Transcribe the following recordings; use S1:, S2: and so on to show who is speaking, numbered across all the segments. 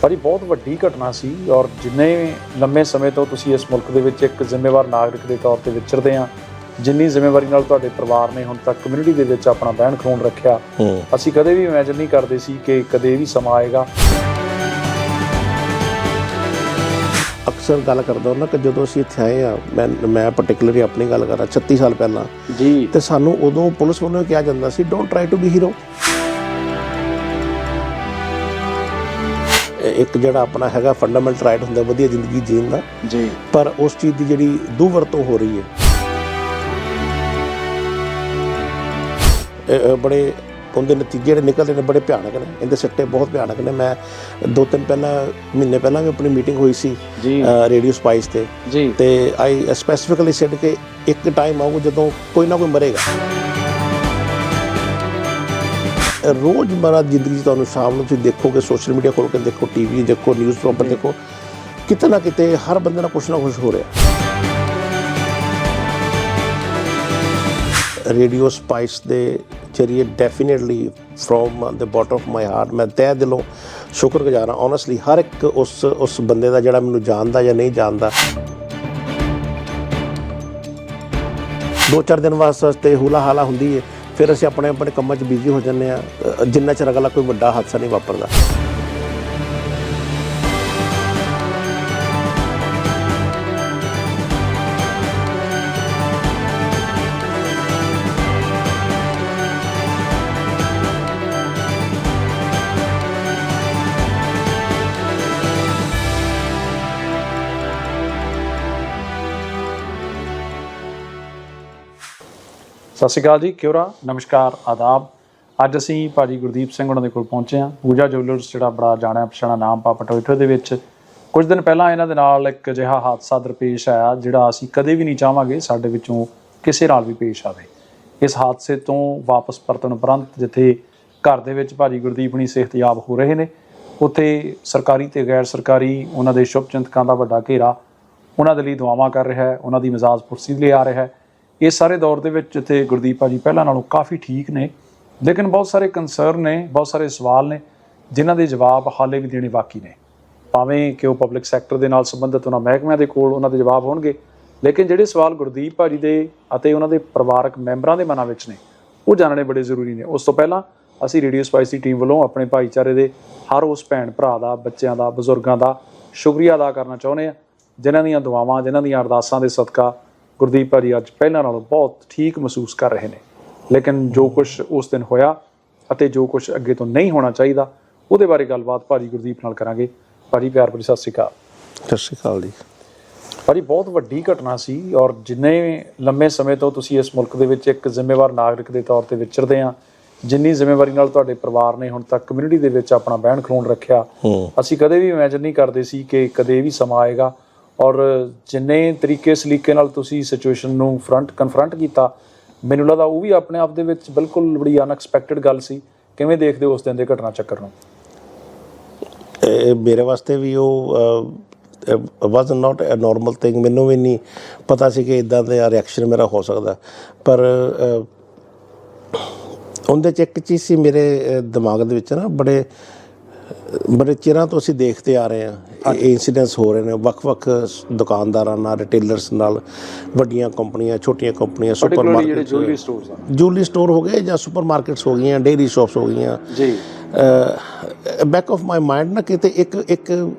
S1: ਭਾਜੀ ਬਹੁਤ ਵੱਡੀ ਘਟਨਾ ਸੀ ਔਰ ਜਿੰਨੇ ਲੰਮੇ ਸਮੇਂ ਤੋਂ ਤੁਸੀਂ ਇਸ ਮੁਲਕ ਦੇ ਵਿੱਚ ਇੱਕ ਜ਼ਿੰਮੇਵਾਰ ਨਾਗਰਿਕ ਦੇ ਤੌਰ ਤੇ ਵਿਚਰਦੇ ਆ ਜਿੰਨੀ ਜ਼ਿੰਮੇਵਾਰੀ ਨਾਲ ਤੁਹਾਡੇ ਪਰਿਵਾਰ ਨੇ ਹੁਣ ਤੱਕ ਕਮਿਊਨਿਟੀ ਦੇ ਵਿੱਚ ਆਪਣਾ ਬਹਿਣ ਖਲੋਣ ਰੱਖਿਆ ਅਸੀਂ ਕਦੇ ਵੀ ਇਮੇਜਿਨ ਨਹੀਂ ਕਰਦੇ ਸੀ ਕਿ ਕਦੇ ਵੀ ਸਮਾਂ ਆਏਗਾ।
S2: ਅਕਸਰ ਗੱਲ ਕਰਦਾ ਹੁੰਦਾ ਕਿ ਜਦੋਂ ਅਸੀਂ ਇੱਥੇ ਆਏ ਆ ਮੈਂ ਮੈਂ ਪਾਰਟਿਕੂਲਰਲੀ ਆਪਣੀ ਗੱਲ ਕਰਾਂ 36 ਸਾਲ ਪਹਿਲਾਂ
S1: ਜੀ।
S2: ਤੇ ਸਾਨੂੰ ਉਦੋਂ ਪੁਲਿਸ ਵੱਲੋਂ ਕਿਹਾ ਜਾਂਦਾ ਸੀ don't try to be hero ਇੱਕ ਜਿਹੜਾ ਆਪਣਾ ਹੈਗਾ ਫੰਡਾਮੈਂਟਲ ਰਾਈਟ ਹੁੰਦਾ ਵਧੀਆ ਜ਼ਿੰਦਗੀ ਜੀਣ ਦਾ।
S1: ਜੀ।
S2: ਪਰ ਉਸ ਚੀਜ਼ ਦੀ ਜਿਹੜੀ ਦੁਰਵਰਤੋਂ ਹੋ ਰਹੀ ਹੈ। ਬੜੇ ਉਹਦੇ ਨਤੀਜੇ ਜਿਹੜੇ ਨਿਕਲਦੇ ਨੇ ਬੜੇ ਭਿਆਨਕ ਨੇ। ਇਹਦੇ ਸਿੱਟੇ ਬਹੁਤ ਭਿਆਨਕ ਨੇ। ਮੈਂ ਦੋ ਤਿੰਨ ਪਹਿਲਾਂ ਮਹੀਨੇ ਪਹਿਲਾਂ ਵੀ ਆਪਣੀ ਮੀਟਿੰਗ ਹੋਈ ਸੀ ਰੇਡੀਓ ਸਪਾਈਸ ਤੇ। ਤੇ ਆਈ ਸਪੈਸੀਫਿਕਲੀ ਸੈਡ ਕਿ ਇੱਕ ਟਾਈਮ ਆਊਗਾ ਜਦੋਂ ਕੋਈ ਨਾ ਕੋਈ ਮਰੇਗਾ। ਰੋਜ਼ਮਰਰਾ ਜ਼ਿੰਦਗੀ 'ਚ ਤੁਹਾਨੂੰ ਸ਼ਾਮ ਨੂੰ ਤੁਸੀਂ ਦੇਖੋਗੇ ਸੋਸ਼ਲ ਮੀਡੀਆ ਖੋਲ ਕੇ ਦੇਖੋ ਟੀਵੀ ਦੇਖੋ ਨਿਊਜ਼ ਪੇਪਰ ਦੇਖੋ, ਕਿਤੇ ਨਾ ਕਿਤੇ ਹਰ ਬੰਦੇ ਨਾਲ ਕੁਛ ਨਾ ਕੁਛ ਹੋ ਰਿਹਾ। ਰੇਡੀਓ ਸਪਾਈਸ ਦੇ ਜਰੀਏ definitely from the bottom of my heart ਮੈਂ ਤਹਿ ਦਿਲੋਂ ਸ਼ੁਕਰਗੁਜ਼ਾਰ ਹਾਂ ਓਨੈਸਟਲੀ ਹਰ ਇੱਕ ਉਸ ਉਸ ਬੰਦੇ ਦਾ ਜਿਹੜਾ ਮੈਨੂੰ ਜਾਣਦਾ ਜਾਂ ਨਹੀਂ ਜਾਣਦਾ। ਦੋ ਚਾਰ ਦਿਨ ਵਾਸਤੇ ਹੁਲਾ ਹਾਲਾ ਹੁੰਦੀ ਹੈ ਫਿਰ ਅਸੀਂ ਆਪਣੇ ਆਪਣੇ ਕੰਮਾਂ 'ਚ ਬਿਜ਼ੀ ਹੋ ਜਾਂਦੇ ਆ ਜਿੰਨਾ ਚਿਰ ਅਗਲਾ ਕੋਈ ਵੱਡਾ ਹਾਦਸਾ ਨਹੀਂ ਵਾਪਰਦਾ।
S1: ਸਤਿ ਸ਼੍ਰੀ ਅਕਾਲ ਜੀ ਕਿਉਰਾ ਨਮਸਕਾਰ, ਆਦਾਬ। ਅੱਜ ਅਸੀਂ ਭਾਜੀ ਗੁਰਦੀਪ ਸਿੰਘ ਉਹਨਾਂ ਦੇ ਕੋਲ ਪਹੁੰਚੇ ਹਾਂ। ਪੂਜਾ ਜੁਵਲਰਸ ਜਿਹੜਾ ਬੜਾ ਜਾਣਿਆ ਪਛਾਣਾ ਨਾਮ ਪਾਪਾ ਟੋਇਟੋ ਦੇ ਵਿੱਚ। ਕੁਝ ਦਿਨ ਪਹਿਲਾਂ ਇਹਨਾਂ ਦੇ ਨਾਲ ਇੱਕ ਅਜਿਹਾ ਹਾਦਸਾ ਦਰਪੇਸ਼ ਆਇਆ, ਜਿਹੜਾ ਅਸੀਂ ਕਦੇ ਵੀ ਨਹੀਂ ਚਾਹਾਂਗੇ ਸਾਡੇ ਵਿੱਚੋਂ ਕਿਸੇ ਨਾਲ ਵੀ ਪੇਸ਼ ਆਵੇ। ਇਸ ਹਾਦਸੇ ਤੋਂ ਵਾਪਸ ਪਰਤਣ ਉਪਰੰਤ ਜਿੱਥੇ ਘਰ ਦੇ ਵਿੱਚ ਭਾਜੀ ਗੁਰਦੀਪ ਹੁਣੀ ਸਿਹਤਯਾਬ ਹੋ ਰਹੇ ਨੇ, ਉੱਥੇ ਸਰਕਾਰੀ ਤੇ ਗੈਰ ਸਰਕਾਰੀ ਉਹਨਾਂ ਦੇ ਸ਼ੁਭ ਚਿੰਤਕਾਂ ਦਾ ਵੱਡਾ ਘੇਰਾ ਉਹਨਾਂ ਦੇ ਲਈ ਦੁਆਵਾਂ ਕਰ ਰਿਹਾ ਹੈ, ਉਹਨਾਂ ਦੀ ਮਜ਼ਾਜ ਪੁਰਸੀ ਲਈ ਆ ਰਿਹਾ ਹੈ। ਇਸ ਸਾਰੇ ਦੌਰ ਦੇ ਵਿੱਚ ਜਿੱਥੇ ਗੁਰਦੀਪ ਭਾਜੀ ਪਹਿਲਾਂ ਨਾਲੋਂ ਕਾਫੀ ਠੀਕ ਨੇ। ਲੇਕਿਨ ਬਹੁਤ ਸਾਰੇ ਕੰਸਰਨ ਨੇ, ਬਹੁਤ ਸਾਰੇ ਸਵਾਲ ਨੇ, ਜਿਨ੍ਹਾਂ ਦੇ ਜਵਾਬ ਹਾਲੇ ਵੀ ਦੇਣੇ ਬਾਕੀ ਨੇ। ਭਾਵੇਂ ਕਿ ਉਹ ਪਬਲਿਕ ਸੈਕਟਰ ਦੇ ਨਾਲ ਸੰਬੰਧਿਤ ਉਹਨਾਂ ਮਹਿਕਮਿਆਂ ਦੇ ਕੋਲ ਉਹਨਾਂ ਦੇ ਜਵਾਬ ਹੋਣਗੇ, ਲੇਕਿਨ ਜਿਹੜੇ ਸਵਾਲ ਗੁਰਦੀਪ ਭਾਜੀ ਦੇ ਅਤੇ ਉਹਨਾਂ ਦੇ ਪਰਿਵਾਰਕ ਮੈਂਬਰਾਂ ਦੇ ਮਨਾਂ ਵਿੱਚ ਨੇ, ਉਹ ਜਾਣਨੇ ਬੜੇ ਜ਼ਰੂਰੀ ਨੇ। ਉਸ ਤੋਂ ਪਹਿਲਾਂ ਅਸੀਂ ਰੇਡੀਓ ਸਪਾਈਸ ਦੀ ਟੀਮ ਵੱਲੋਂ ਆਪਣੇ ਭਾਈਚਾਰੇ ਦੇ ਹਰ ਉਸ ਭੈਣ ਭਰਾ ਦਾ, ਬੱਚਿਆਂ ਦਾ, ਬਜ਼ੁਰਗਾਂ ਦਾ ਸ਼ੁਕਰੀਆ ਅਦਾ ਕਰਨਾ ਚਾਹੁੰਦੇ ਆ ਜਿਨ੍ਹਾਂ ਦੀਆਂ ਦੁਆਵਾਂ, ਜਿਨ੍ਹਾਂ ਦੀਆਂ ਅਰਦਾਸਾਂ ਦੇ ਸਦਕਾ ਗੁਰਦੀਪ ਭਾਜੀ ਅੱਜ ਪਹਿਲਾਂ ਨਾਲੋਂ ਬਹੁਤ ਠੀਕ ਮਹਿਸੂਸ ਕਰ ਰਹੇ ਨੇ। ਲੇਕਿਨ ਜੋ ਕੁਝ ਉਸ ਦਿਨ ਹੋਇਆ ਅਤੇ ਜੋ ਕੁਝ ਅੱਗੇ ਤੋਂ ਨਹੀਂ ਹੋਣਾ ਚਾਹੀਦਾ ਉਹਦੇ ਬਾਰੇ ਗੱਲਬਾਤ ਭਾਜੀ ਗੁਰਦੀਪ ਨਾਲ ਕਰਾਂਗੇ। ਭਾਜੀ ਪਿਆਰ ਭਰੀ ਸਤਿ ਸ਼੍ਰੀ ਅਕਾਲ।
S2: ਸਤਿ ਸ਼੍ਰੀ ਅਕਾਲ ਜੀ।
S1: ਭਾਜੀ ਬਹੁਤ ਵੱਡੀ ਘਟਨਾ ਸੀ ਔਰ ਜਿੰਨੇ ਲੰਮੇ ਸਮੇਂ ਤੋਂ ਤੁਸੀਂ ਇਸ ਮੁਲਕ ਦੇ ਵਿੱਚ ਇੱਕ ਜ਼ਿੰਮੇਵਾਰ ਨਾਗਰਿਕ ਦੇ ਤੌਰ ਤੇ ਵਿਚਰਦੇ ਆ ਜਿੰਨੀ ਜ਼ਿੰਮੇਵਾਰੀ ਨਾਲ ਤੁਹਾਡੇ ਪਰਿਵਾਰ ਨੇ ਹੁਣ ਤੱਕ ਕਮਿਊਨਿਟੀ ਦੇ ਵਿੱਚ ਆਪਣਾ ਬਹਿਣ ਖਲੋਣ ਰੱਖਿਆ ਅਸੀਂ ਕਦੇ ਵੀ ਇਮੇਜਿਨ ਨਹੀਂ ਕਰਦੇ ਸੀ ਕਿ ਕਦੇ ਵੀ ਸਮਾਂ ਆਏਗਾ ਔਰ ਜਿੰਨੇ ਤਰੀਕੇ, ਸਲੀਕੇ ਨਾਲ ਤੁਸੀਂ ਸਿਚੁਏਸ਼ਨ ਨੂੰ ਫਰੰਟ ਕਨਫਰੰਟ ਕੀਤਾ, ਮੈਨੂੰ ਲੱਗਦਾ ਉਹ ਵੀ ਆਪਣੇ ਆਪ ਦੇ ਵਿੱਚ ਬਿਲਕੁਲ ਬੜੀ ਅਨਐਕਸਪੈਕਟਡ ਗੱਲ ਸੀ। ਕਿਵੇਂ ਦੇਖਦੇ ਹੋ ਉਸ ਦਿਨ ਦੇ ਘਟਨਾ ਚੱਕਰ ਨੂੰ?
S2: ਮੇਰੇ ਵਾਸਤੇ ਵੀ ਉਹ ਵਾਸ ਨਾਟ ਅ ਨਾਰਮਲ ਥਿੰਗ ਮੈਨੂੰ ਵੀ ਨਹੀਂ ਪਤਾ ਸੀ ਕਿ ਇਦਾਂ ਦਾ ਰਿਐਕਸ਼ਨ ਮੇਰਾ ਹੋ ਸਕਦਾ। ਪਰ ਉਹਦੇ ਚ ਇੱਕ ਚੀਜ਼ ਸੀ ਮੇਰੇ ਦਿਮਾਗ ਦੇ ਵਿੱਚ ਨਾ, ਬੜੇ ਬੜੇ ਚਿਰਾਂ ਤੋਂ ਅਸੀਂ ਦੇਖਦੇ ਆ ਰਹੇ ਹਾਂ। ਇਹ ਇਨਸੀਡੈਂਟਸ ਹੋ ਰਹੇ ਨੇ। ਵੱਖ-ਵੱਖ ਦੁਕਾਨਦਾਰਾਂ ਨਾਲ ਰਿਟੇਲਰਸ ਨਾਲ ਵੱਡੀਆਂ ਕੰਪਨੀਆਂ ਛੋਟੀਆਂ ਕੰਪਨੀਆਂ ਸੁਪਰਮਾਰਕਟ
S1: ਜੁਐਲਰੀ ਸਟੋਰਸ ਆ?
S2: ਜੂਲਰੀ ਸਟੋਰ ਹੋ ਗਏ ਜਾਂ ਸੁਪਰਮਾਰਕਟਸ ਹੋ ਗਈਆਂ ਡੇਰੀ ਸ਼ਾਪਸ ਹੋ ਗਈਆਂ।
S1: ਜੀ।
S2: ਬੈਕ ਆਫ ਮਾਈ ਮਾਈਂਡ ਨਾ ਕਿਤੇ ਇੱਕ ਇੱਕ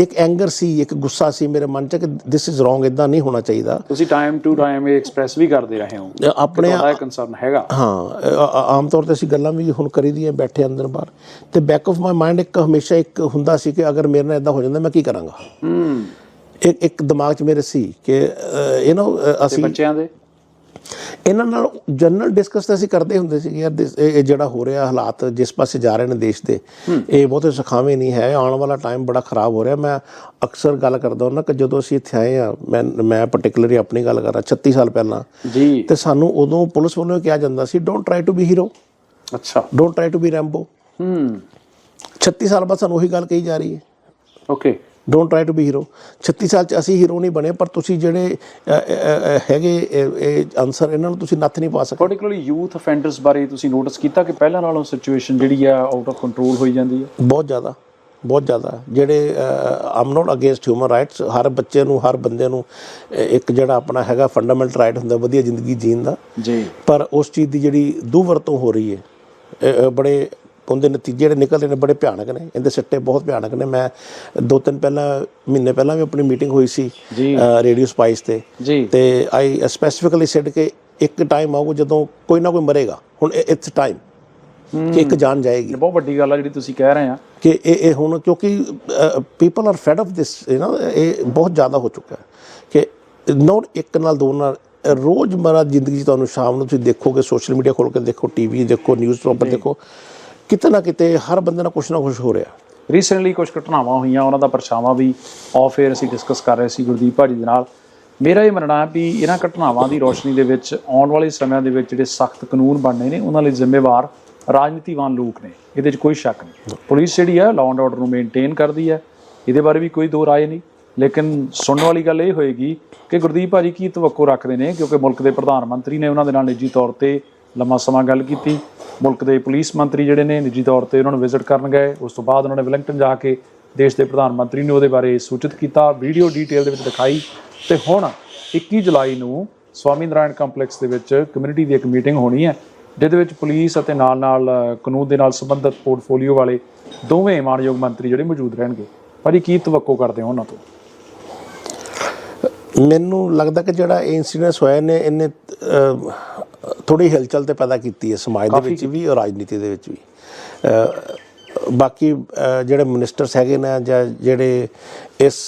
S2: ਇੱਕ ਐਂਗਰ ਸੀ ਇੱਕ ਗੁੱਸਾ ਸੀ ਮੇਰੇ ਮਨ 'ਚ ਕਿ ਦਿਸ ਇਜ਼ ਰੋਂਗ ਇਦਾਂ ਨਹੀਂ ਹੋਣਾ ਚਾਹੀਦਾ।
S1: ਤੁਸੀਂ ਟਾਈਮ ਟੂ ਟਾਈਮ ਇਹ ਐਕਸਪ੍ਰੈਸ ਵੀ ਕਰਦੇ ਰਹੇ ਹੋ
S2: ਆਪਣੇ
S1: ਤੁਹਾਡਾ ਕੰਸਰਨ ਹੈਗਾ।
S2: ਹਾਂ ਆਮ ਤੌਰ ਤੇ ਅਸੀਂ ਗੱਲਾਂ ਵੀ ਹੁਣ ਕਰੀ ਦੀਆਂ ਬੈਠੇ ਅੰਦਰ ਬਾਹਰ। ਤੇ ਬੈਕ ਆਫ ਮਾਈ ਮਾਈਂਡ ਇੱਕ ਹਮੇਸ਼ਾ ਇੱਕ ਹੁੰਦਾ ਸੀ ਕਿ ਅਗਰ ਮੇਰੇ ਨਾਲ ਇਦਾਂ ਹੋ ਜਾਂਦਾ ਮੈਂ ਕੀ ਕਰਾਂਗਾ।
S1: ਹੂੰ।
S2: ਇੱਕ ਇੱਕ ਦਿਮਾਗ 'ਚ ਮੇਰੇ ਸੀ ਕਿ ਯੂ نو ਅਸੀਂ
S1: ਬੱਚਿਆਂ ਦੇ?
S2: ਇਹਨਾਂ ਨਾਲ ਜਨਰਲ ਡਿਸਕਸ ਤਾਂ ਅਸੀਂ ਕਰਦੇ ਹੁੰਦੇ ਸੀ ਯਾਰ ਇਹ ਜਿਹੜਾ ਹੋ ਰਿਹਾ ਹਾਲਾਤ ਜਿਸ ਪਾਸੇ ਜਾ ਰਹੇ ਨੇ ਦੇਸ਼ ਦੇ ਇਹ ਬਹੁਤੇ ਸੁਖਾਵੇਂ ਨਹੀਂ ਹੈ ਆਉਣ ਵਾਲਾ ਟਾਈਮ ਬੜਾ ਖਰਾਬ ਹੋ ਰਿਹਾ। ਮੈਂ ਅਕਸਰ ਗੱਲ ਕਰਦਾ ਹੁੰਦਾ ਕਿ ਜਦੋਂ ਅਸੀਂ ਇੱਥੇ ਆਏ ਆ ਮੈਂ ਮੈਂ ਪਾਰਟਿਕੂਲਰਲੀ ਆਪਣੀ ਗੱਲ ਕਰਾਂ 36 ਸਾਲ ਪਹਿਲਾਂ।
S1: ਜੀ।
S2: ਤੇ ਸਾਨੂੰ ਉਦੋਂ ਪੁਲਿਸ ਵੱਲੋਂ ਕਿਹਾ ਜਾਂਦਾ ਸੀ don't try to be hero
S1: ਅੱਛਾ।
S2: Don't try to be Rambo
S1: ਹੂੰ।
S2: 36 ਸਾਲ ਬਾਅਦ ਸਾਨੂੰ ਉਹੀ ਗੱਲ ਕਹੀ ਜਾ ਰਹੀ ਹੈ।
S1: Okay
S2: don't try to be hero 36 ਸਾਲ ਚ ਅਸੀਂ ਹੀਰੋ ਨਹੀਂ ਬਣੇ ਪਰ ਤੁਸੀਂ ਜਿਹੜੇ ਹੈਗੇ ਇਹ- ਆਨਸਰ ਇਹਨਾਂ ਨੂੰ ਤੁਸੀਂ ਨੱਥ ਨਹੀਂ ਪਾ ਸਕਦੇ।
S1: ਪਾਰਟਿਕੂਲਰਲੀ ਯੂਥ ਅਫੈਂਡਰਸ ਬਾਰੇ ਤੁਸੀਂ ਨੋਟਿਸ ਕੀਤਾ ਕਿ ਪਹਿਲਾਂ ਨਾਲੋਂ ਸਿਚੁਏਸ਼ਨ ਜਿਹੜੀ ਆ ਆਊਟ ਆਫ ਕੰਟਰੋਲ ਹੋਈ ਜਾਂਦੀ ਹੈ
S2: ਬਹੁਤ ਜ਼ਿਆਦਾ ਬਹੁਤ ਜ਼ਿਆਦਾ। ਜਿਹੜੇ ਆਮ ਨੋਟ ਅਗੇਂਸਟ ਹਿਊਮਨ ਰਾਈਟਸ ਹਰ ਬੱਚੇ ਨੂੰ ਹਰ ਬੰਦੇ ਨੂੰ ਇੱਕ ਜਿਹੜਾ ਆਪਣਾ ਹੈਗਾ ਫੰਡਾਮੈਂਟਲ ਰਾਈਟ ਹੁੰਦਾ ਵਧੀਆ ਜ਼ਿੰਦਗੀ ਜੀਣ ਦਾ।
S1: ਜੀ।
S2: ਪਰ ਉਸ ਚੀਜ਼ ਦੀ ਜਿਹੜੀ ਦੁਰਵਰਤੋਂ ਹੋ ਰਹੀ ਹੈ ਬੜੇ ਉਹਦੇ ਨਤੀਜੇ ਜਿਹੜੇ ਨਿਕਲਦੇ ਨੇ ਬੜੇ ਭਿਆਨਕ ਨੇ ਇਹਦੇ ਸਿੱਟੇ ਬਹੁਤ ਭਿਆਨਕ ਨੇ। ਮੈਂ ਦੋ ਤਿੰਨ ਪਹਿਲਾਂ ਮਹੀਨੇ ਪਹਿਲਾਂ ਵੀ ਆਪਣੀ ਮੀਟਿੰਗ ਹੋਈ ਸੀ। ਰੇਡੀਓ ਸਪਾਈਸ ਤੇ। ਤੇ ਆਈ ਸਪੈਸੀਫਿਕਲੀ ਸੈਡ ਕਿ ਇੱਕ ਟਾਈਮ ਆਊਗਾ ਜਦੋਂ ਕੋਈ ਨਾ ਕੋਈ ਮਰੇਗਾ। ਹੁਣ ਇਟਸ ਟਾਈਮ ਕਿ ਇੱਕ ਜਾਨ ਜਾਏਗੀ।
S1: ਬਹੁਤ ਵੱਡੀ ਗੱਲ ਆ ਜਿਹੜੀ ਤੁਸੀਂ ਕਹਿ ਰਹੇ ਆ।
S2: ਕਿ ਇਹ ਇਹ ਹੁਣ ਕਿਉਂਕਿ people are fed of this you know ਇਹ ਬਹੁਤ ਜ਼ਿਆਦਾ ਹੋ ਚੁੱਕਾ ਹੈ ਕਿ ਨੋਟ ਇੱਕ ਨਾਲ ਦੋ ਨਾਲ ਰੋਜ਼ਮਰਾ ਜ਼ਿੰਦਗੀ ਤੁਹਾਨੂੰ ਸ਼ਾਮ ਨੂੰ ਤੁਸੀਂ ਦੇਖੋਗੇ ਸੋਸ਼ਲ ਮੀਡੀਆ ਖੋਲ ਕੇ ਦੇਖੋ ਟੀਵੀ ਦੇਖੋ ਨਿਊਜ਼ ਪੇਪਰ ਦੇਖੋ। ਕਿਤੇ ਨਾ ਕਿਤੇ ਹਰ ਬੰਦੇ ਨਾਲ ਕੁਛ ਨਾ ਕੁਛ ਹੋ ਰਿਹਾ।
S1: ਰੀਸੈਂਟਲੀ ਕੁਝ ਘਟਨਾਵਾਂ ਹੋਈਆਂ, ਉਹਨਾਂ ਦਾ ਪਰਛਾਵਾਂ ਵੀ ਆਫ 에ਅਰ ਅਸੀਂ ਡਿਸਕਸ ਕਰ ਰਹੇ ਸੀ ਗੁਰਦੀਪ ਭਾਜੀ ਦੇ ਨਾਲ। ਮੇਰਾ ਇਹ ਮੰਨਣਾ ਹੈ ਵੀ ਇਹਨਾਂ ਘਟਨਾਵਾਂ ਦੀ ਰੋਸ਼ਨੀ ਦੇ ਵਿੱਚ, ਆਉਣ ਵਾਲੇ ਸਮਿਆਂ ਦੇ ਵਿੱਚ ਜਿਹੜੇ ਸਖਤ ਕਾਨੂੰਨ ਬਣਨੇ ਨੇ, ਉਹਨਾਂ ਲਈ ਜ਼ਿੰਮੇਵਾਰ ਰਾਜਨੀਤੀਵਾਨ ਲੋਕ ਨੇ। ਇਹਦੇ 'ਚ ਕੋਈ ਸ਼ੱਕ ਨਹੀਂ। ਪੁਲਿਸ ਜਿਹੜੀ ਹੈ ਲਾਅ ਐਂਡ ਆਰਡਰ ਨੂੰ ਮੇਨਟੇਨ ਕਰਦੀ ਹੈ। ਇਹਦੇ ਬਾਰੇ ਵੀ ਕੋਈ ਦੋ ਰਾਏ ਨਹੀਂ। ਲੇਕਿਨ ਸੁਣਨ ਵਾਲੀ ਗੱਲ ਇਹ ਹੋਏਗੀ ਕਿ ਗੁਰਦੀਪ ਭਾਜੀ ਕੀ ਤਵੱਕੋ ਰੱਖਦੇ ਨੇ, ਕਿਉਂਕਿ ਮੁਲਕ ਦੇ ਪ੍ਰਧਾਨ ਮੰਤਰੀ ਨੇ ਉਹਨਾਂ ਦੇ ਨਾਲ ਨਿੱਜੀ ਤੌਰ ਤੇ ਲੰਮਾ ਸਮਾਂ ਗੱਲ ਕੀਤੀ। ਮੁਲਕ ਦੇ ਪੁਲਿਸ ਮੰਤਰੀ ਜਿਹੜੇ ਨੇ, ਨਿੱਜੀ ਤੌਰ ਤੇ ਉਹਨਾਂ ਨੂੰ ਵਿਜ਼ਿਟ ਕਰਨ ਗਏ। ਉਸ ਤੋਂ ਬਾਅਦ ਉਹਨਾਂ ਨੇ ਵੈਲਿੰਗਟਨ ਜਾ ਕੇ ਦੇਸ਼ ਦੇ ਪ੍ਰਧਾਨ ਮੰਤਰੀ ਨੂੰ ਉਹਦੇ ਬਾਰੇ ਸੂਚਿਤ ਕੀਤਾ ਵੀਡੀਓ ਡਿਟੇਲ ਦੇ ਵਿੱਚ ਦਿਖਾਈ। ਤੇ ਹੁਣ 21 ਜੁਲਾਈ ਨੂੰ ਸਵਾਮੀ ਨਾਰਾਇਣ ਕੰਪਲੈਕਸ ਦੇ ਵਿੱਚ ਕਮਿਊਨਿਟੀ ਦੀ ਇੱਕ ਮੀਟਿੰਗ ਹੋਣੀ ਹੈ, ਜਿਹਦੇ ਵਿੱਚ ਪੁਲਿਸ ਅਤੇ ਨਾਲ-ਨਾਲ ਕਾਨੂੰਨ ਦੇ ਨਾਲ ਸੰਬੰਧਿਤ ਪੋਰਟਫੋਲੀਓ ਵਾਲੇ ਦੋਵੇਂ ਮਾਨਯੋਗ ਮੰਤਰੀ ਜਿਹੜੇ ਮੌਜੂਦ ਰਹਿਣਗੇ। ਭਾਜੀ, ਕੀ ਤਵੱਕੋ ਕਰਦੇ ਹੋ ਉਹਨਾਂ ਤੋਂ?
S2: ਮੈਨੂੰ ਲੱਗਦਾ ਕਿ ਜਿਹੜਾ ਇਹ ਇਨਸੀਡੈਂਸ ਹੋਇਆ ਨੇ ਇਹਨੇ ਥੋੜੀ ਹਿਲਚਲ ਤੇ ਪੈਦਾ ਕੀਤੀ ਹੈ ਸਮਾਜ ਦੇ ਵਿੱਚ ਵੀ ਔਰ ਰਾਜਨੀਤੀ ਦੇ ਵਿੱਚ ਵੀ। ਬਾਕੀ ਜਿਹੜੇ ਮਿਨਿਸਟਰਸ ਹੈਗੇ ਨੇ ਜਾਂ ਜਿਹੜੇ ਇਸ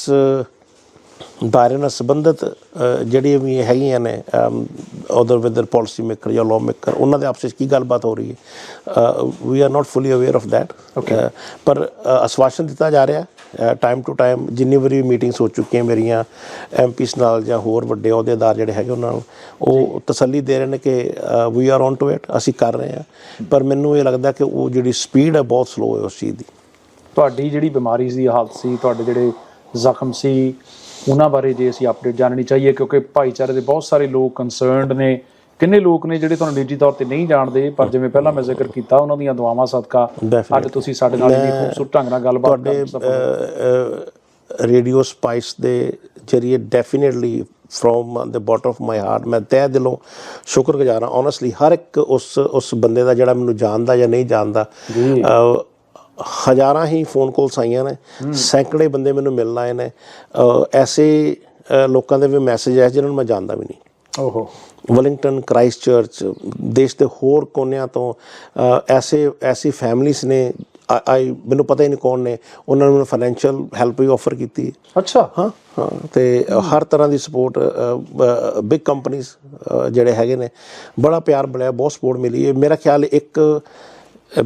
S2: ਦਾਇਰੇ ਨਾਲ ਸੰਬੰਧਿਤ ਜਿਹੜੀਆਂ ਵੀ ਹੈਗੀਆਂ ਨੇ ਅਦਰ ਵਿਦਰ ਪਾਲਿਸੀ ਮੇਕਰ ਜਾਂ ਲਾਅ ਮੇਕਰ ਉਹਨਾਂ ਦੇ ਆਪਸ ਵਿੱਚ ਕੀ ਗੱਲਬਾਤ ਹੋ ਰਹੀ ਹੈ? We are not fully aware of that ਪਰ ਅਹ, ਆਸ਼ਵਾਸਨ ਦਿੱਤਾ ਜਾ ਰਿਹਾ। ਟਾਈਮ ਟੂ ਟਾਈਮ ਜਿੰਨੀ ਵਾਰੀ ਮੀਟਿੰਗਸ ਹੋ ਚੁੱਕੀਆਂ ਮੇਰੀਆਂ ਐਮਪੀਸ ਨਾਲ ਜਾਂ ਹੋਰ ਵੱਡੇ ਅਹੁਦੇਦਾਰ ਜਿਹੜੇ ਹੈਗੇ ਉਹਨਾਂ ਨੂੰ ਉਹ ਤਸੱਲੀ ਦੇ ਰਹੇ ਨੇ ਕਿ we are on to it ਅਸੀਂ ਕਰ ਰਹੇ ਹਾਂ। ਪਰ ਮੈਨੂੰ ਇਹ ਲੱਗਦਾ ਕਿ ਉਹ ਜਿਹੜੀ ਸਪੀਡ ਹੈ ਬਹੁਤ ਸਲੋ ਹੈ ਉਸ ਚੀਜ਼ ਦੀ।
S1: ਤੁਹਾਡੀ ਜਿਹੜੀ ਬਿਮਾਰੀ ਸੀ ਹਾਲਤ ਸੀ ਤੁਹਾਡੇ ਜਿਹੜੇ ਜ਼ਖਮ ਸੀ ਉਹਨਾਂ ਬਾਰੇ ਜੇ ਅਸੀਂ ਅਪਡੇਟ ਜਾਣਨੀ ਚਾਹੀਏ ਕਿਉਂਕਿ ਭਾਈਚਾਰੇ ਦੇ ਬਹੁਤ ਸਾਰੇ ਲੋਕ ਕੰਸਰਨਡ ਨੇ। ਕਿੰਨੇ ਲੋਕ ਨੇ ਜਿਹੜੇ ਤੁਹਾਨੂੰ ਨਿੱਜੀ ਤੌਰ ਤੇ ਨਹੀਂ ਜਾਣਦੇ ਪਰ ਜਿਵੇਂ ਪਹਿਲਾਂ ਮੈਂ ਜ਼ਿਕਰ ਕੀਤਾ ਉਹਨਾਂ ਦੀਆਂ ਦੁਆਵਾਂ ਸਦਕਾ. ਅੱਜ ਤੁਸੀਂ ਸਾਡੇ ਨਾਲ ਇੰਨੀ ਖੂਬਸੂਰਤ ਢੰਗ ਨਾਲ ਗੱਲਬਾਤ
S2: ਤੁਹਾਡੇ
S1: ਕਰ ਸਫਲ
S2: ਰੇਡੀਓ ਸਪਾਈਸ ਦੇ ਜਰੀਏ definitely from the bottom of my heart ਮੈਂ ਤਹਿ ਦਿਲੋਂ ਸ਼ੁਕਰਗੁਜ਼ਾਰ ਹਾਂ ਓਨੈਸਟਲੀ ਹਰ ਇੱਕ ਉਸ ਉਸ ਬੰਦੇ ਦਾ ਜਿਹੜਾ ਮੈਨੂੰ ਜਾਣਦਾ ਜਾਂ ਨਹੀਂ ਜਾਣਦਾ ਹਜ਼ਾਰਾਂ ਹੀ ਫੋਨ ਕਾਲਸ ਆਈਆਂ ਨੇ ਸੈਂਕੜੇ ਬੰਦੇ ਮੈਨੂੰ ਮਿਲਣ ਆਏ ਨੇ ਐਸੇ ਲੋਕਾਂ ਦੇ ਵੀ ਮੈਸੇਜ ਆਏ ਜਿਨ੍ਹਾਂ ਨੂੰ ਮੈਂ ਜਾਣਦਾ ਵੀ ਨਹੀਂ।
S1: ਓਹੋ।
S2: ਵਲਿੰਗਟਨ ਕ੍ਰਾਈਸਟ ਚਰਚ ਦੇਸ਼ ਦੇ ਹੋਰ ਕੋਨਿਆਂ ਤੋਂ ਐਸੇ ਐਸੀ ਫੈਮਲੀਆਂ ਨੇ ਆਈ ਮੈਨੂੰ ਪਤਾ ਹੀ ਨਹੀਂ ਕੌਣ ਨੇ ਉਹਨਾਂ ਨੂੰ ਫਾਈਨੈਂਸ਼ੀਅਲ ਹੈਲਪ ਵੀ ਆਫਰ ਕੀਤੀ।
S1: ਅੱਛਾ।
S2: ਹਾਂ ਹਾਂ ਤੇ ਹਰ ਤਰ੍ਹਾਂ ਦੀ ਸਪੋਰਟ ਬਿਗ ਕੰਪਨੀਆਂ ਜਿਹੜੇ ਹੈਗੇ ਨੇ ਬੜਾ ਪਿਆਰ ਮਿਲਿਆ ਬਹੁਤ ਸਪੋਰਟ ਮਿਲੀ। ਹੈ ਮੇਰਾ ਖਿਆਲ ਇੱਕ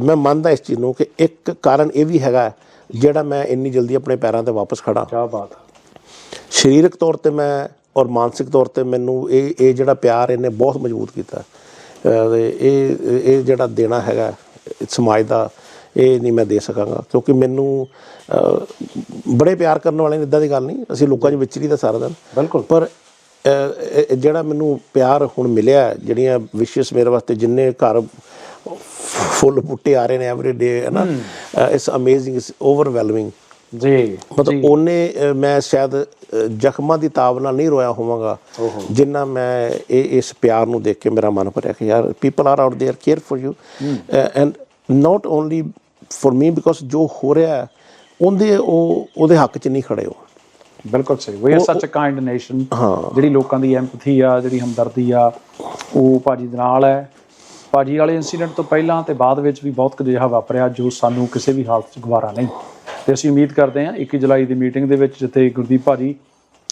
S2: ਮੈਂ ਮੰਨਦਾ ਇਸ ਚੀਜ਼ ਨੂੰ ਕਿ ਇੱਕ ਕਾਰਨ ਇਹ ਵੀ ਹੈਗਾ ਜਿਹੜਾ ਮੈਂ ਇੰਨੀ ਜਲਦੀ ਆਪਣੇ ਪੈਰਾਂ ਤੇ ਵਾਪਸ ਖੜਾ
S1: ਕੀ ਬਾਤ।
S2: ਸਰੀਰਕ ਤੌਰ ਤੇ ਮੈਂ ਔਰ ਮਾਨਸਿਕ ਤੌਰ ਤੇ ਮੈਨੂੰ ਇਹ ਇਹ ਜਿਹੜਾ ਪਿਆਰ ਇਹਨੇ ਬਹੁਤ ਮਜ਼ਬੂਤ ਕੀਤਾ। ਇਹ ਇਹ ਜਿਹੜਾ ਦੇਣਾ ਹੈਗਾ ਸਮਾਜ ਦਾ ਇਹ ਨਹੀਂ ਮੈਂ ਦੇ ਸਕਾਂਗਾ। ਕਿਉਂਕਿ ਮੈਨੂੰ ਬੜੇ ਪਿਆਰ ਕਰਨ ਵਾਲੇ ਨੇ ਇਦਾਂ ਦੀ ਗੱਲ ਨਹੀਂ। ਅਸੀਂ ਲੋਕਾਂ 'ਚ ਵਿਚਰੀ ਦਾ ਸਾਰਾ ਦਿਨ।
S1: ਬਿਲਕੁਲ।
S2: ਪਰ ਜਿਹੜਾ ਮੈਨੂੰ ਪਿਆਰ ਹੁਣ ਮਿਲਿਆ ਜਿਹੜੀਆਂ ਵਿਸ਼ੇਸ ਮੇਰੇ ਵਾਸਤੇ ਜਿੰਨੇ ਘਰ ਫੁੱਲ ਬੂਟੇ ਆ ਰਹੇ ਨੇ ਐਵਰੀ ਡੇ ਹੈ ਨਾ? ਇਟਸ ਅਮੇਜ਼ਿੰਗ ਇਟਸ ਓਵਰਵੈਲਮਿੰਗ
S1: ਜੀ
S2: ਮਤਲਬ ਉਹਨੇ ਮੈਂ ਸ਼ਾਇਦ ਜ਼ਖਮਾਂ ਦੀ ਤਾਬ ਨਾਲ ਨਹੀਂ ਰੋਇਆ ਹੋਵਾਂਗਾ ਜਿੰਨਾ ਮੈਂ ਇਹ ਇਸ ਪਿਆਰ ਨੂੰ ਦੇਖ ਕੇ ਮੇਰਾ ਮਨ ਭਰਿਆ ਕਿ ਯਾਰ people are out there care for you and not only for me because ਜੋ ਹੋ ਰਿਹਾ ਉਹਦੇ ਉਹ ਉਹਦੇ ਹੱਕ 'ਚ ਨਹੀਂ ਖੜੇ ਹੋ
S1: ਬਿਲਕੁਲ ਸਹੀ। ਵੀ ਆਰ ਸੱਚ ਅ ਕਾਈਂਡ ਨੇਸ਼ਨ ਜਿਹੜੀ ਲੋਕਾਂ ਦੀ ਐਮਪਥੀ ਆ ਜਿਹੜੀ ਹਮਦਰਦੀ ਆ ਉਹ ਭਾਜੀ ਦੇ ਨਾਲ ਹੈ। ਭਾਜੀ ਵਾਲੇ ਇਨਸੀਡੈਂਟ ਤੋਂ ਪਹਿਲਾਂ ਤੇ ਬਾਅਦ ਵਿੱਚ ਵੀ ਬਹੁਤ ਕੁਝ ਜਿਹਾ ਵਾਪਰਿਆ ਜੋ ਸਾਨੂੰ ਕਿਸੇ ਵੀ ਹਾਲਤ 'ਚ ਗਵਾਰਾ ਨਹੀਂ। ਤੇ ਅਸੀਂ ਉਮੀਦ ਕਰਦੇ ਹਾਂ 21 ਜੁਲਾਈ ਦੀ ਮੀਟਿੰਗ ਦੇ ਵਿੱਚ ਜਿੱਥੇ ਗੁਰਦੀਪ ਭਾਜੀ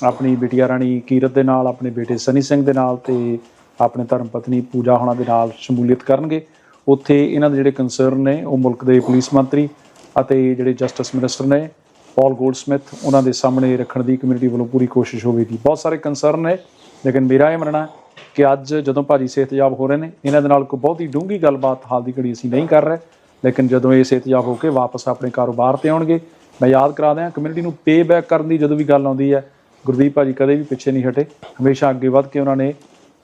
S1: ਆਪਣੀ ਬਿਟੀਆ ਰਾਣੀ ਕੀਰਤ ਦੇ ਨਾਲ, ਆਪਣੇ ਬੇਟੇ ਸਨੀ ਸਿੰਘ ਦੇ ਨਾਲ ਤੇ ਆਪਣੇ ਧਰਮ ਪਤਨੀ ਪੂਜਾ ਹੋਣਾ ਦੇ ਨਾਲ ਸ਼ਮੂਲੀਅਤ ਕਰਨਗੇ। ਉੱਥੇ ਇਹਨਾਂ ਦੇ ਜਿਹੜੇ ਕੰਸਰਨ ਨੇ, ਉਹ ਮੁਲਕ ਦੇ ਪੁਲਿਸ ਮੰਤਰੀ ਅਤੇ ਜਿਹੜੇ ਜਸਟਿਸ ਮਿਨਿਸਟਰ ਨੇ ਪਾਲ ਗੋਲਡਸਮਿਥ ਉਹਨਾਂ ਦੇ ਸਾਹਮਣੇ ਰੱਖਣ ਦੀ ਕਮਿਊਨਿਟੀ ਵੱਲੋਂ ਪੂਰੀ ਕੋਸ਼ਿਸ਼ ਹੋਵੇਗੀ। ਬਹੁਤ ਸਾਰੇ ਕੰਸਰਨ ਨੇ, ਲੇਕਿਨ ਮੇਰਾ ਇਹ ਮੰਨਣਾ ਕਿ ਅੱਜ ਜਦੋਂ ਭਾਜੀ ਸਿਹਤਯਾਬ ਹੋ ਰਹੇ ਨੇ, ਇਹਨਾਂ ਦੇ ਨਾਲ ਕੋਈ ਬਹੁਤੀ ਡੂੰਘੀ ਗੱਲਬਾਤ ਹਾਲ ਦੀ ਘੜੀ ਅਸੀਂ ਨਹੀਂ ਕਰ ਰਹੇ। ਲੇਕਿਨ ਜਦੋਂ ਇਹ ਸਿਹਤਯਾਬ ਹੋ ਕੇ ਵਾਪਸ ਆਪਣੇ ਕਾਰੋਬਾਰ ਤੇ ਆਉਣਗੇ ਮੈਂ ਯਾਦ ਕਰਾ ਦਿਆਂ ਕਮਿਊਨਿਟੀ ਨੂੰ ਪੇ ਬੈਕ ਕਰਨ ਦੀ ਜਦੋਂ ਵੀ ਗੱਲ ਆਉਂਦੀ ਹੈ ਗੁਰਦੀਪ ਭਾਜੀ ਕਦੇ ਵੀ ਪਿੱਛੇ ਨਹੀਂ ਹਟੇ। ਹਮੇਸ਼ਾ ਅੱਗੇ ਵੱਧ ਕੇ ਉਹਨਾਂ ਨੇ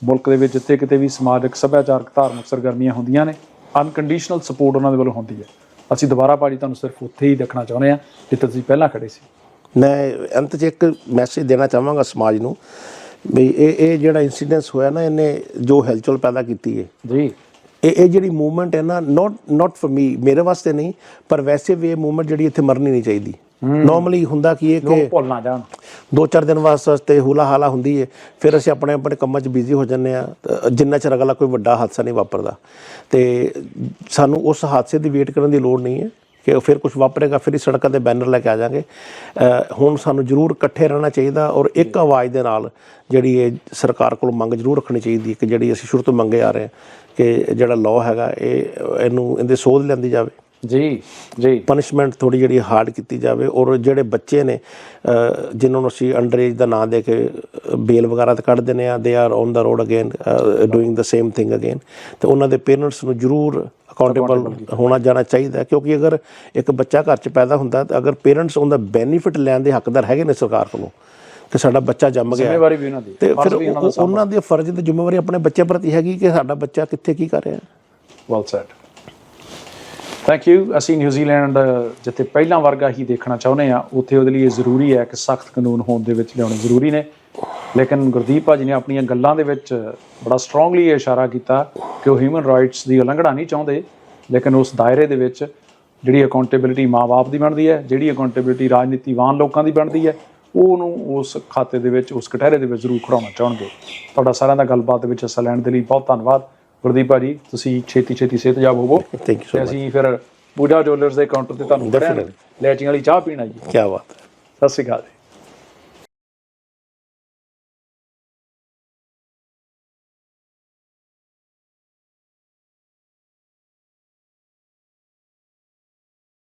S1: ਮੁਲਕ ਦੇ ਵਿੱਚ ਜਿੱਥੇ ਕਿਤੇ ਵੀ ਸਮਾਜਿਕ ਸੱਭਿਆਚਾਰਕ ਧਾਰਮਿਕ ਸਰਗਰਮੀਆਂ ਹੁੰਦੀਆਂ ਨੇ ਅਨਕੰਡੀਸ਼ਨਲ ਸਪੋਰਟ ਉਹਨਾਂ ਦੇ ਵੱਲੋਂ ਹੁੰਦੀ ਹੈ। ਅਸੀਂ ਦੁਬਾਰਾ ਭਾਜੀ ਤੁਹਾਨੂੰ ਸਿਰਫ ਉੱਥੇ ਹੀ ਦੇਖਣਾ ਚਾਹੁੰਦੇ ਆ ਜਿੱਥੇ ਤੁਸੀਂ ਪਹਿਲਾਂ ਖੜੇ ਸੀ।
S2: ਮੈਂ ਅੰਤ 'ਚ ਇੱਕ ਮੈਸੇਜ ਦੇਣਾ ਚਾਹਾਂਗਾ ਸਮਾਜ ਨੂੰ ਵੀ ਇਹ ਇਹ ਜਿਹੜਾ ਇਨਸੀਡੈਂਸ ਹੋਇਆ ਨਾ ਇਹਨੇ ਜੋ ਹਲਚਲ ਪੈਦਾ ਕੀਤੀ ਹੈ।
S1: ਜੀ।
S2: ਇਹ ਇਹ ਜਿਹੜੀ ਮੂਵਮੈਂਟ ਹੈ ਨਾ ਨਾਟ ਨਾਟ ਫॉर ਮੀ ਮੇਰੇ ਵਾਸਤੇ ਨਹੀਂ ਪਰ ਵੈਸੇ ਵੀ ਇਹ ਮੂਵਮੈਂਟ ਜਿਹੜੀ ਇੱਥੇ ਮਰਨੀ ਨਹੀਂ ਚਾਹੀਦੀ। ਨਾਰਮਲੀ ਹੁੰਦਾ ਕੀ ਹੈ ਕਿ
S1: ਲੋਕ ਭੁੱਲ ਨਾ ਜਾਣ।
S2: ਦੋ ਚਾਰ ਦਿਨ ਵਾਸਤੇ ਹੁਲਾ ਹਾਲਾ ਹੁੰਦੀ ਹੈ ਫਿਰ ਅਸੀਂ ਆਪਣੇ ਆਪਣੇ ਕੰਮਾਂ 'ਚ ਬਿਜ਼ੀ ਹੋ ਜਾਂਦੇ ਆ ਜਿੰਨਾ ਚਿਰ ਅਗਲਾ ਕੋਈ ਵੱਡਾ ਹਾਦਸਾ ਨਹੀਂ ਵਾਪਰਦਾ। ਤੇ ਸਾਨੂੰ ਉਸ ਹਾਦਸੇ ਦੀ ਵੇਟ ਕਰਨ ਦੀ ਲੋੜ ਨਹੀਂ ਹੈ। ਕਿ ਫਿਰ ਕੁਝ ਵਾਪਰੇਗਾ, ਫਿਰ ਹੀ ਸੜਕਾਂ ਤੇ ਬੈਨਰ ਲੈ ਕੇ ਆ ਜਾਾਂਗੇ। ਹੁਣ ਸਾਨੂੰ ਜ਼ਰੂਰ ਇਕੱਠੇ ਰਹਿਣਾ ਚਾਹੀਦਾ ਔਰ ਇੱਕ ਆਵਾਜ਼ ਦੇ ਨਾਲ ਜਿਹੜੀ ਇਹ ਸਰਕਾਰ ਕੋਲ ਮੰਗ ਜ਼ਰੂਰ ਰੱਖਣੀ ਚਾਹੀਦੀ ਕਿ ਜਿਹੜੀ ਅਸੀਂ ਸ਼ੁਰੂ ਤੋਂ ਮੰਗੇ ਆ ਰਹੇ ਹਾਂ ਕਿ ਜਿਹੜਾ ਲਾਅ ਹੈਗਾ, ਇਹ ਇਹਨੂੰ, ਇਹਦੇ ਸੋਧ ਲੈਂਦੀ ਜਾਵੇ।
S1: ਜੀ ਜੀ।
S2: ਪਨਿਸ਼ਮੈਂਟ ਥੋੜੀ ਜਿਹੜੀ ਹਾਰਡ ਕੀਤੀ ਜਾਵੇ ਔਰ ਜਿਹੜੇ ਬੱਚੇ ਨੇ ਜਿਨ੍ਹਾਂ ਨੂੰ ਅਸੀਂ ਅੰਡਰ ਏਜ ਦਾ ਨਾਂ ਦੇ ਕੇ ਬੇਲ ਵਗੈਰਾ ਤੇ ਕੱਢ ਦਿੰਦੇ ਆ they are on the road again doing the same thing again ਤੇ ਉਹਨਾਂ ਦੇ ਪੇਰੈਂਟਸ ਨੂੰ ਜ਼ਰੂਰ ਅਕਾਊਂਟੇਬਲ ਹੋਣਾ ਜਾਣਾ ਚਾਹੀਦਾ ਕਿਉਂਕਿ ਅਗਰ ਇੱਕ ਬੱਚਾ ਘਰ 'ਚ ਪੈਦਾ ਹੁੰਦਾ ਤਾਂ ਅਗਰ ਪੇਰੈਂਟਸ ਉਹਦਾ ਬੈਨੀਫਿਟ ਲੈਣ ਦੇ ਹੱਕਦਾਰ ਹੈਗੇ ਨੇ ਸਰਕਾਰ ਕੋਲੋਂ ਕਿ ਸਾਡਾ ਬੱਚਾ ਜੰਮ ਗਿਆ।
S1: ਜ਼ਿੰਮੇਵਾਰੀ ਵੀ ਉਹਨਾਂ ਦੀ
S2: ਤੇ ਫਿਰ
S1: ਉਹਨਾਂ ਦਾ
S2: ਉਹਨਾਂ ਦੇ ਫਰਜ਼ ਤੇ ਜ਼ਿੰਮੇਵਾਰੀ ਆਪਣੇ ਬੱਚੇ ਪ੍ਰਤੀ ਹੈਗੀ ਕਿ ਸਾਡਾ ਬੱਚਾ ਕਿੱਥੇ ਕੀ ਕਰ ਰਿਹਾ ਹੈ?
S1: ਵੈਲ ਸੈਡ ਥੈਂਕ ਯੂ ਅਸੀਂ ਨਿਊਜ਼ੀਲੈਂਡ ਜਿੱਥੇ ਪਹਿਲਾਂ ਵਰਗਾ ਹੀ ਦੇਖਣਾ ਚਾਹੁੰਦੇ ਆ ਉੱਥੇ ਉਹਦੇ ਲਈ ਇਹ ਜ਼ਰੂਰੀ ਹੈ ਕਿ ਸਖਤ ਕਾਨੂੰਨ ਹੋਣ ਦੇ ਵਿੱਚ ਲਿਆਉਣੇ ਜ਼ਰੂਰੀ ਨੇ। ਲੇਕਿਨ ਗੁਰਦੀਪ ਭਾਜੀ ਨੇ ਆਪਣੀਆਂ ਗੱਲਾਂ ਦੇ ਵਿੱਚ ਬੜਾ ਸਟਰੋਂਗਲੀ ਇਹ ਇਸ਼ਾਰਾ ਕੀਤਾ ਕਿ ਉਹ ਹਿਊਮਨ ਰਾਈਟਸ ਦੀ ਉਲੰਘਣਾ ਨਹੀਂ ਚਾਹੁੰਦੇ, ਲੇਕਿਨ ਉਸ ਦਾਇਰੇ ਦੇ ਵਿੱਚ ਜਿਹੜੀ ਅਕਾਊਂਟੇਬਿਲਿਟੀ ਮਾਪੇ ਦੀ ਬਣਦੀ ਹੈ, ਜਿਹੜੀ ਅਕਾਊਂਟੇਬਿਲਿਟੀ ਰਾਜਨੀਤੀਵਾਨ ਲੋਕਾਂ ਦੀ ਬਣਦੀ ਹੈ ਉਹ ਉਹਨੂੰ ਉਸ ਖਾਤੇ ਦੇ ਵਿੱਚ, ਉਸ ਕਟਹਿਰੇ ਦੇ ਵਿੱਚ ਜ਼ਰੂਰ ਖੜਾਉਣਾ ਚਾਹਣਗੇ। ਤੁਹਾਡਾ ਸਾਰਿਆਂ ਦਾ ਗੱਲਬਾਤ ਦੇ ਵਿੱਚ ਹਿੱਸਾ ਲੈਣ ਦੇ ਲਈ ਬਹੁਤ ਧੰਨਵਾਦ। ਗੁਰਦੀਪ ਭਾਜੀ ਤੁਸੀਂ ਛੇਤੀ ਛੇਤੀ ਸਿਹਤਯਾਬ ਹੋਵੋ।
S2: ਥੈਂਕ ਯੂ ਸੋ
S1: ਤੇ ਅਸੀਂ ਫਿਰ ਪੂਜਾ ਜੁਐਲਰਸ ਦੇ ਕਾਊਂਟਰ ਤੇ ਤੁਹਾਨੂੰ ਖੜਿਆ ਲੈਚੀਆਂ ਵਾਲੀ ਚਾਹ ਪੀਣ ਆਈਏ
S2: ਕੀ ਬਾਤ ਹੈ।
S1: ਸਤਿ ਸ਼੍ਰੀ ਅਕਾਲ ਜੀ।